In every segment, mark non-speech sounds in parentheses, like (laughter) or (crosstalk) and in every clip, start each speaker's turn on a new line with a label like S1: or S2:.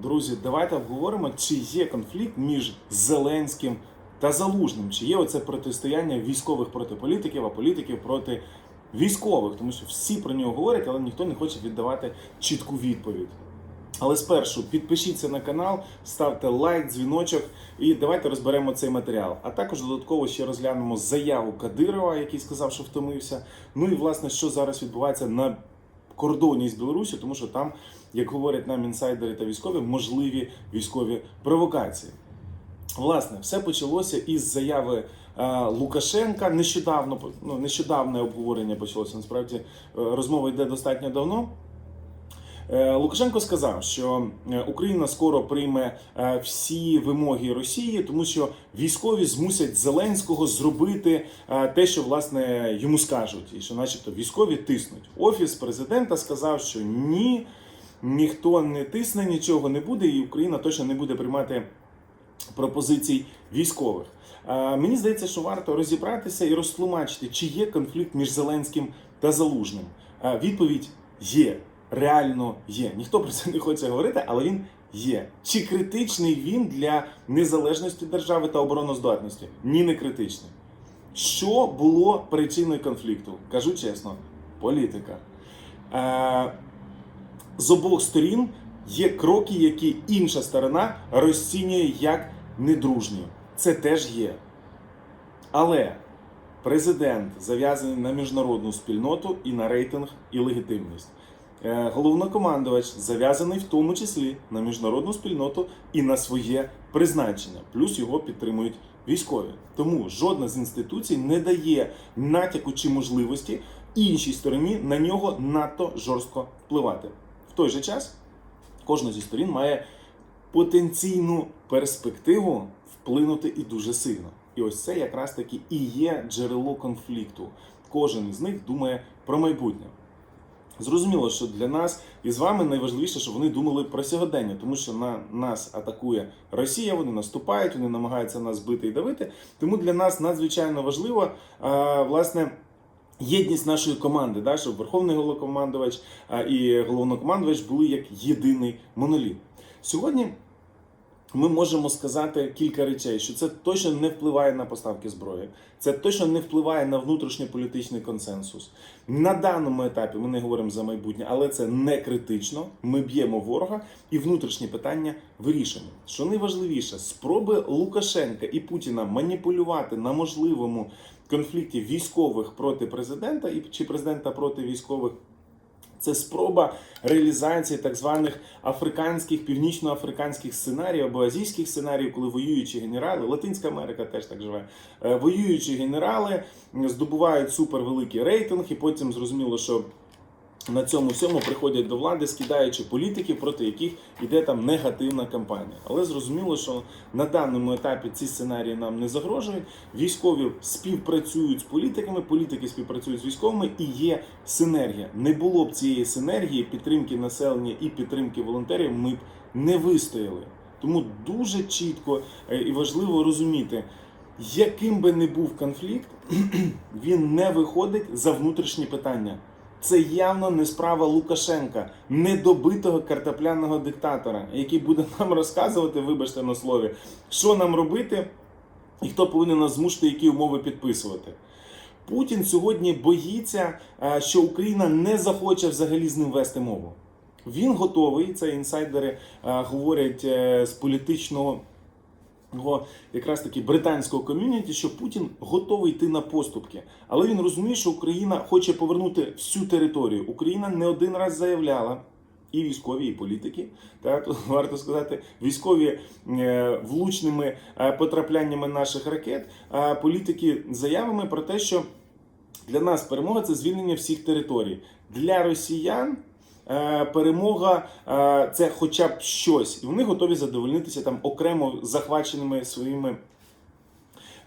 S1: Друзі, давайте обговоримо, чи є конфлікт між Зеленським та Залужним, чи є оце протистояння військових проти політиків, а політиків проти військових, тому що всі про нього говорять, але ніхто не хоче віддавати чітку відповідь. Але спершу підпишіться на канал, ставте лайк, дзвіночок і давайте розберемо цей матеріал. А також додатково ще розглянемо заяву Кадирова, який сказав, що втомився. Ну і власне, що зараз відбувається на кордоні з Білорусі, тому що там, як говорять нам інсайдери та військові, можливі військові провокації. Власне, все почалося із заяви е, Лукашенка. Нещодавно ну, нещодавне обговорення почалося. Насправді е, розмова йде достатньо давно. Е, Лукашенко сказав, що е, Україна скоро прийме е, всі вимоги Росії, тому що військові змусять Зеленського зробити те, що власне йому скажуть, і що, начебто, військові тиснуть. Офіс президента сказав, що ні, ніхто не тисне, нічого не буде, і Україна точно не буде приймати пропозицій військових. Мені здається, що варто розібратися і розтлумачити, чи є конфлікт між Зеленським та Залужним. Відповідь є. Реально є. Ніхто про це не хоче говорити, але він є. Чи критичний він для незалежності держави та обороноздатності? Ні, не критичний. Що було причиною конфлікту? Кажу чесно, політика. Е, з обох сторін є кроки, які інша сторона розцінює як недружні. Це теж є. Але президент зав'язаний на міжнародну спільноту і на рейтинг і легітимність. Е, Головнокомандувач зав'язаний в тому числі на міжнародну спільноту і на своє призначення, плюс його підтримують військові. Тому жодна з інституцій не дає натяку чи можливості іншій стороні на нього надто жорстко впливати. В той же час кожна зі сторін має потенційну перспективу вплинути і дуже сильно. І ось це якраз таки і є джерело конфлікту. Кожен із них думає про майбутнє. Зрозуміло, що для нас і з вами найважливіше, щоб вони думали про сьогодення, тому що на нас атакує Росія, вони наступають, вони намагаються нас бити і давити. Тому для нас надзвичайно важливо, а, власне. Єдність нашої команди, да, щоб Верховний головнокомандувач і головнокомандувач були як єдиний моноліт. Сьогодні ми можемо сказати кілька речей, що це точно не впливає на поставки зброї, це точно не впливає на внутрішньополітичний консенсус. На даному етапі ми не говоримо за майбутнє, але це не критично. Ми б'ємо ворога і внутрішні питання вирішуємо. Що найважливіше, спроби Лукашенка і Путіна маніпулювати на можливому конфлікті військових проти президента і чи президента проти військових. Це спроба реалізації так званих африканських, північноафриканських сценаріїв або азійських сценаріїв, коли воюючі генерали, Латинська Америка теж так живе. е, Воюючі генерали здобувають супервеликий рейтинг, і потім зрозуміло, що на цьому всьому приходять до влади, скидаючи політиків, проти яких йде там негативна кампанія. Але зрозуміло, що на даному етапі ці сценарії нам не загрожують. Військові співпрацюють з політиками, політики співпрацюють з військовими, і є синергія. Не було б цієї синергії, підтримки населення і підтримки волонтерів. Ми б не вистояли. Тому дуже чітко е, і важливо розуміти. Яким би не був конфлікт, (clears throat) він не виходить за внутрішні питання. Це явно не справа Лукашенка, недобитого картопляного диктатора, який буде нам розказувати, вибачте на слові, що нам робити і хто повинен нас змусити, які умови підписувати. Путін сьогодні боїться, е, що Україна не захоче взагалі з ним вести мову. Він готовий, це інсайдери е, говорять е, з політичного якраз таки британського ком'юніті, що Путін готовий йти на поступки, але він розуміє, що Україна хоче повернути всю територію. Україна не один раз заявляла. І військові, і політики, так тут (laughs) варто сказати, військові е, влучними е, потрапляннями наших ракет, а політики заявами про те, що для нас перемога це звільнення всіх територій. Для росіян перемога е, це хоча б щось, і вони готові задовольнитися там окремо захваченими своїми.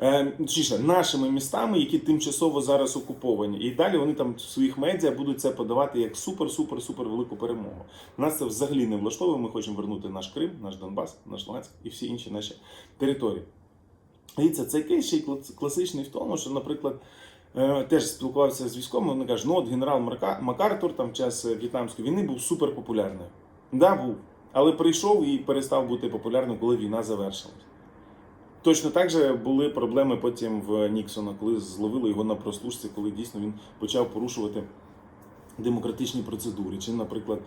S1: е, Точніше, нашими містами, які тимчасово зараз окуповані, і далі вони там в своїх медіа будуть це подавати як супер, супер, супер велику перемогу. Нас це взагалі не влаштовує. Ми хочемо вернути наш Крим, наш Донбас, наш Луганськ і всі інші наші території. Дивіться, цей кейс ще й класичний в тому, що, наприклад, е, теж спілкувався з військовим, вони кажуть, ну от генерал Макартур там в час е, В'єтнамської війни був суперпопулярний. Да, був. але прийшов і перестав бути популярним, коли війна завершилась. Точно так же були проблеми потім в Ніксона, коли зловили його на прослушці, коли дійсно він почав порушувати демократичні процедури. Чи, наприклад,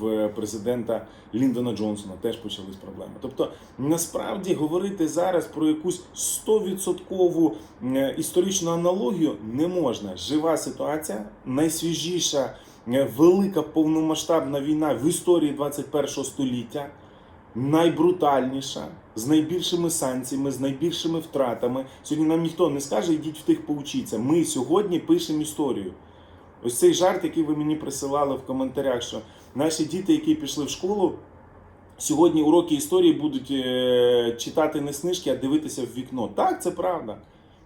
S1: в президента Ліндона Джонсона теж почались проблеми. Тобто, насправді говорити зараз про якусь 100% е, історичну аналогію не можна. Жива ситуація, найсвіжіша е, велика повномасштабна війна в історії 21 століття найбрутальніша, з найбільшими санкціями, з найбільшими втратами. Сьогодні нам ніхто не скаже, йдіть в тих поучіться. Ми сьогодні пишемо історію. Ось цей жарт, який ви мені присилали в коментарях, що наші діти, які пішли в школу, сьогодні уроки історії будуть е, читати не книжки, а дивитися в вікно. Так, це правда.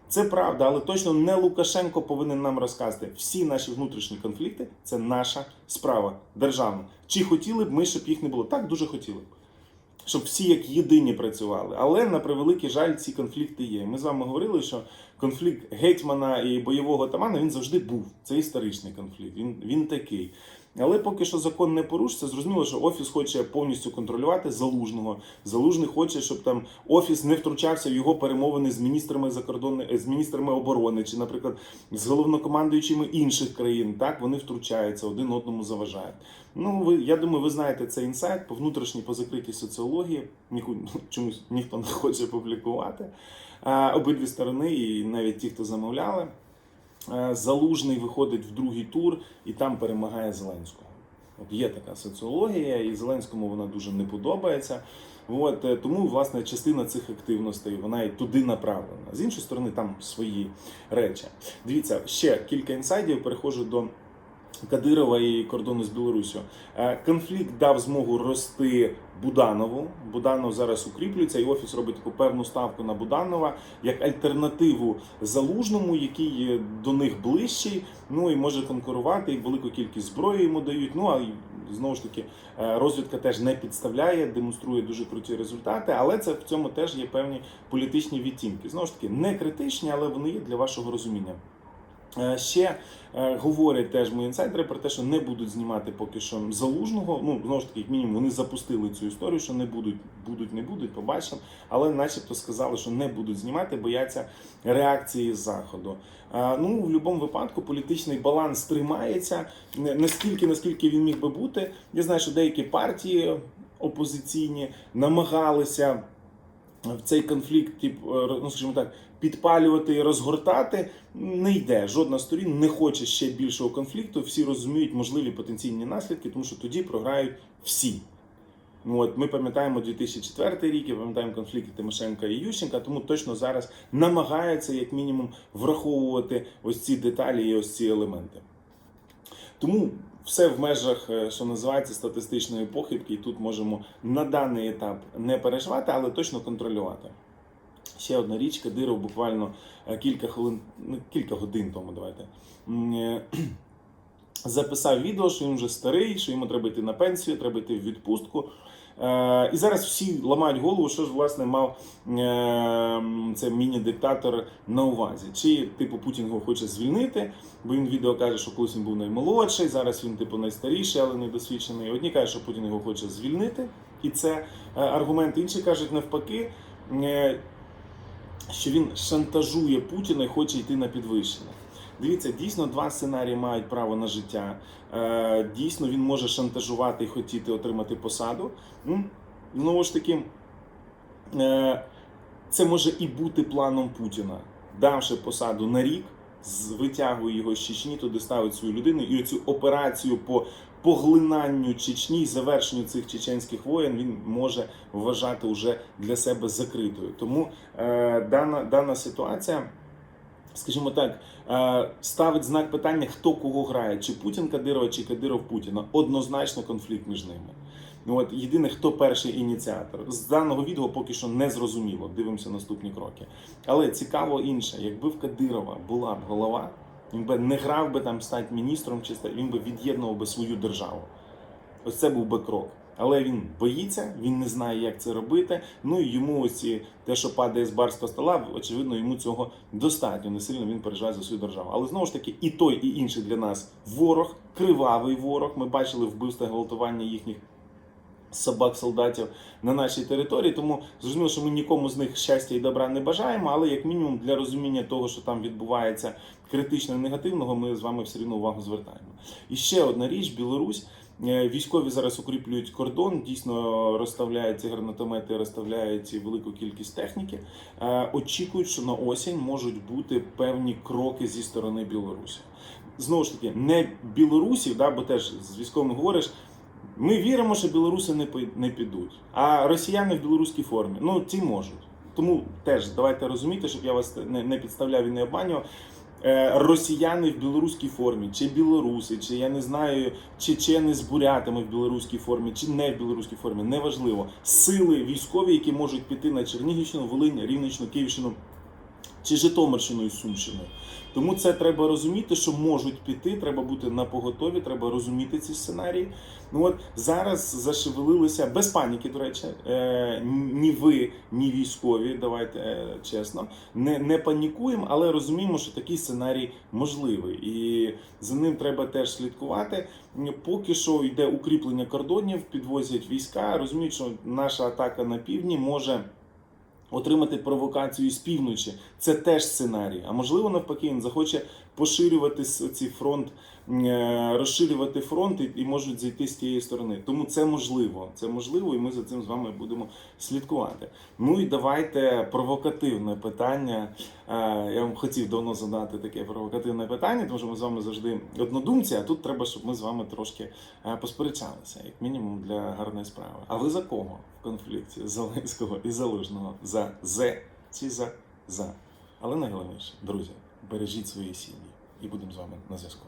S1: Це правда, але точно не Лукашенко повинен нам розказати. Всі наші внутрішні конфлікти це наша справа державна. Чи хотіли б ми, щоб їх не було? Так, дуже хотіли б. Щоб всі як єдині працювали. Але на превеликий жаль, ці конфлікти є. Ми з вами говорили, що конфлікт гетьмана і бойового тамана він завжди був. Це історичний конфлікт. Він, він такий. Але поки що закон не порушиться, зрозуміло, що офіс хоче повністю контролювати залужного. Залужний хоче, щоб там офіс не втручався в його перемовини з міністрами закордонних з міністрами оборони, чи, наприклад, з головнокомандуючими інших країн. Так вони втручаються, один одному заважають. Ну ви я думаю, ви знаєте цей інсайт по внутрішній по закритій соціології. Ніху чомусь ніхто не хоче публікувати. А, обидві сторони, і навіть ті, хто замовляли. Е, Залужний виходить в другий тур і там перемагає Зеленського. От є така соціологія, і Зеленському вона дуже не подобається. От, е, тому, власне, частина цих активностей вона і туди направлена. З іншої сторони, там свої речі. Дивіться, ще кілька інсайдів. Переходжу до Кадирова і кордону з Білоруссю. Е, Конфлікт дав змогу рости Буданову. Буданов зараз укріплюється, і офіс робить таку певну ставку на Буданова як альтернативу залужному, який до них ближчий. Ну і може конкурувати, і велику кількість зброї йому дають. Ну а знову ж таки е, розвідка теж не підставляє, демонструє дуже круті результати. Але це в цьому теж є певні політичні відтінки. Знову ж таки, не критичні, але вони є для вашого розуміння. Е, Ще е, говорять теж мої інсайдери про те, що не будуть знімати поки що залужного. Ну знову ж таки, як мінімум, вони запустили цю історію, що не будуть, будуть, не будуть, побачимо. Але, начебто, сказали, що не будуть знімати, бояться реакції заходу. Е, Ну, в будь-якому випадку політичний баланс тримається настільки, наскільки він міг би бути. Я знаю, що деякі партії опозиційні намагалися цей конфлікт, тип, е, ну скажімо так, підпалювати і розгортати не йде. Жодна сторін не хоче ще більшого конфлікту. Всі розуміють можливі потенційні наслідки, тому що тоді програють всі. Ну, от ми пам'ятаємо 2004 рік, і пам'ятаємо конфлікти Тимошенка і Ющенка, тому точно зараз намагаються як мінімум враховувати ось ці деталі і ось ці елементи. Тому все в межах, е, що називається статистичної похибки, і тут можемо на даний етап не переживати, але точно контролювати. Ще одна річ, Кадиров буквально е, кілька хвилин, ну, кілька годин тому давайте. е, (clears throat) Записав відео, що він вже старий, що йому треба йти на пенсію, треба йти в відпустку. Е, і зараз всі ламають голову, що ж власне мав е, це міні-диктатор на увазі. Чи типу Путін його хоче звільнити, бо він відео каже, що колись він був наймолодший, зараз він типу найстаріший, але недосвідчений. Одні кажуть, що Путін його хоче звільнити, і це е, аргумент. Інші кажуть навпаки, що він шантажує Путіна і хоче йти на підвищення. Дивіться, дійсно два сценарії мають право на життя. Е, Дійсно, він може шантажувати і хотіти отримати посаду. Знову ж таки, е, це може і бути планом Путіна, давши посаду на рік, витягує його з Чечні, туди ставить свою людину, і цю операцію по поглинанню Чечні і завершенню цих чеченських воєн він може вважати вже для себе закритою. Тому е, дана, дана ситуація скажімо так, е, ставить знак питання, хто кого грає, чи Путін Кадирова, чи Кадиров Путіна. Однозначно конфлікт між ними. Ну от єдине, хто перший ініціатор. З даного відео поки що не зрозуміло. Дивимося наступні кроки. Але цікаво інше, якби в Кадирова була б голова, він би не грав би там стати міністром, чи він би від'єднував би свою державу. Ось це був би крок. Але він боїться, він не знає, як це робити. Ну і йому ось те, що падає з барського стола, очевидно, йому цього достатньо. Не сильно він переживає за свою державу. Але знову ж таки, і той, і інший для нас ворог, кривавий ворог. Ми бачили вбивства гвалтування їхніх собак, солдатів на нашій території. Тому зрозуміло, що ми нікому з них щастя і добра не бажаємо, але як мінімум для розуміння того, що там відбувається критично і негативного, ми з вами все рівно увагу звертаємо. І ще одна річ: Білорусь. Е, Військові зараз укріплюють кордон, дійсно розставляють ці гранатомети, розставляють велику кількість техніки. Е, Очікують, що на осінь можуть бути певні кроки зі сторони Білорусі. Знову ж таки, не білорусів, да, бо теж з військовими говориш. Ми віримо, що білоруси не не підуть, а росіяни в білоруській формі. Ну ті можуть. Тому теж давайте розуміти, щоб я вас не, не підставляв і не обманював. Е, Росіяни в білоруській формі, чи білоруси, чи я не знаю, чечени з бурятами в білоруській формі, чи не в білоруській формі, неважливо. Сили військові, які можуть піти на Чернігівщину, Волинь, Рівненщину, Київщину чи Житомирщину і Сумщину. Тому це треба розуміти, що можуть піти, треба бути на поготові, треба розуміти ці сценарії. Ну от зараз зашевелилися без паніки, до речі, е, ні ви, ні військові, давайте е, чесно, не, не панікуємо, але розуміємо, що такий сценарій можливий, і за ним треба теж слідкувати. Поки що йде укріплення кордонів, підвозять війська, розуміють, що наша атака на півдні може отримати провокацію з півночі. Це теж сценарій. А можливо, навпаки, він захоче поширювати ці фронт, е, розширювати фронт і, можуть зайти з тієї сторони. Тому це можливо. Це можливо, і ми за цим з вами будемо слідкувати. Ну і давайте провокативне питання. Е, Я вам хотів давно задати таке провокативне питання, тому що ми з вами завжди однодумці, а тут треба, щоб ми з вами трошки е, посперечалися, як мінімум для гарної справи. А ви за кого в конфлікті Зеленського і Залужного? За З чи за За? Але найголовніше, друзі, бережіть свої сім'ї і будемо з вами на зв'язку.